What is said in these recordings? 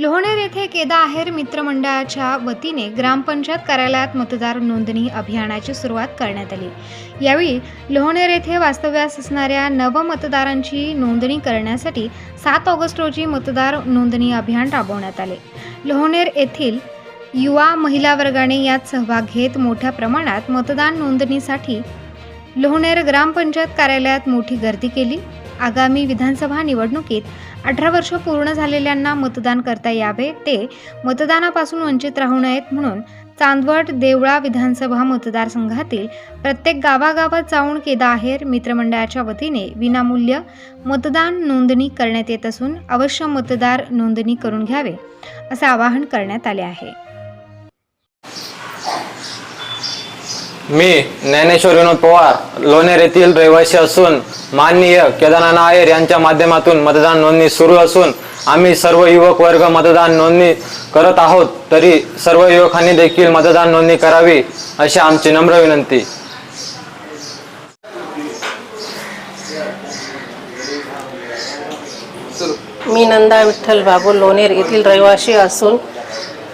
लोहणेर येथे केदा आहेर मित्रमंडळाच्या वतीने ग्रामपंचायत कार्यालयात मतदार नोंदणी अभियानाची सुरुवात करण्यात आली. यावेळी लोहणेर येथे वास्तव्यास असणाऱ्या नवमतदारांची नोंदणी करण्यासाठी सात ऑगस्ट रोजी मतदार नोंदणी अभियान राबवण्यात आले. लोहणेर येथील युवा महिला वर्गाने यात सहभाग घेत मोठ्या प्रमाणात मतदान नोंदणीसाठी लोहणेर ग्रामपंचायत कार्यालयात मोठी गर्दी केली. आगामी विधानसभा निवडणुकीत अठरा वर्ष पूर्ण झालेल्यांना मतदान करता यावे ते मतदानापासून वंचित राहू नयेत म्हणून चांदवड देवळा विधानसभा मतदारसंघातील प्रत्येक गावागावात जाऊन केदा आहेर मित्रमंडळाच्या वतीने विनामूल्य मतदान नोंदणी करण्यात येत असून अवश्य मतदार नोंदणी करून घ्यावे असे आवाहन करण्यात आले आहे. मी ज्ञानेश्वर विनोद पवार लोणेर येथील रहिवासी असून माननीय केदारनाथ आयर यांच्या माध्यमातून मतदान नोंदणी सुरू असून आम्ही सर्व युवक वर्ग मतदान नोंदणी करत आहोत तरी सर्व युवकांनी देखील मतदान नोंदणी करावी अशी आमची नम्र विनंती. मी नंदा विठ्ठल बाबू लोणेर येथील रहिवासी असून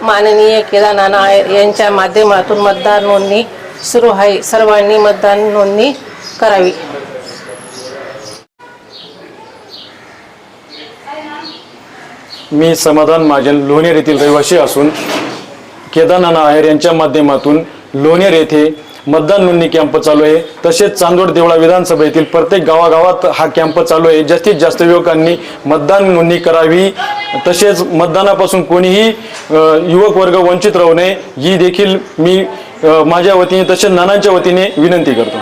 माननीय केदारनाना आयर यांच्या माध्यमातून मतदान नोंदणी सुरू आहे. सर्वांनी मतदान नोंदणी करावी. मी समाधान महाजन लोणेर येथील रहिवासी असून केदारनाथ आहेर यांच्या माध्यमातून लोणेर येथे मतदान नोंदणी कॅम्प चालू आहे. तसेच चांदोड देवळा विधानसभेतील प्रत्येक गावागावात हा कॅम्प चालू आहे. जास्तीत जास्त युवकांनी मतदान नोंदणी करावी. तसेच मतदानापासून कोणीही युवक वर्ग वंचित राहू नये ही देखील मी माझ्या वतीने तसेच नानांच्या वतीने विनंती करतो.